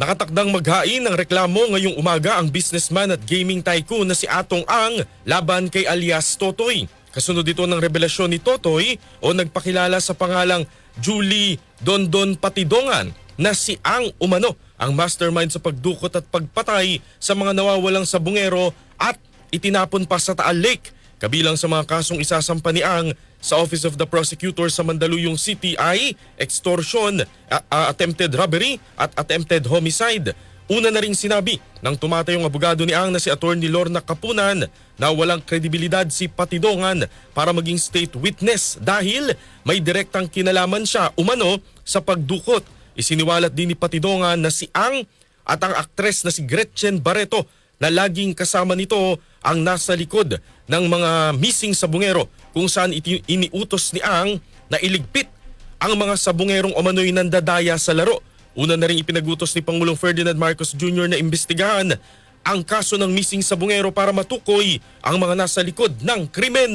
Nakatakdang maghain ng reklamo ngayong umaga ang businessman at gaming tycoon na si Atong Ang laban kay alias Totoy. Kasunod dito ng revelasyon ni Totoy o nagpakilala sa pangalang Julie Dondon Patidongan na si Ang Umano ang mastermind sa pagdukot at pagpatay sa mga nawawalang sabungero at itinapon pa sa Taal Lake. Kabilang sa mga kasong isasampa ni Ang sa Office of the Prosecutor sa Mandaluyong City ay extortion, attempted robbery at attempted homicide. Una na ring sinabi ng tumatayong abogado ni Ang na si Attorney Lorna Kapunan na walang kredibilidad si Patidongan para maging state witness dahil may direktang kinalaman siya umano sa pagdukot. Isiniwalat din ni Patidongan na si Ang at ang aktres na si Gretchen Barreto na laging kasama nito ang nasa likod ng mga missing sabungero kung saan iniutos ni Ang na iligpit ang mga sabungerong umano'y nandadaya sa laro. Una na rin ipinagutos ni Pangulong Ferdinand Marcos Jr. na imbestigahan ang kaso ng missing sabungero para matukoy ang mga nasa likod ng krimen.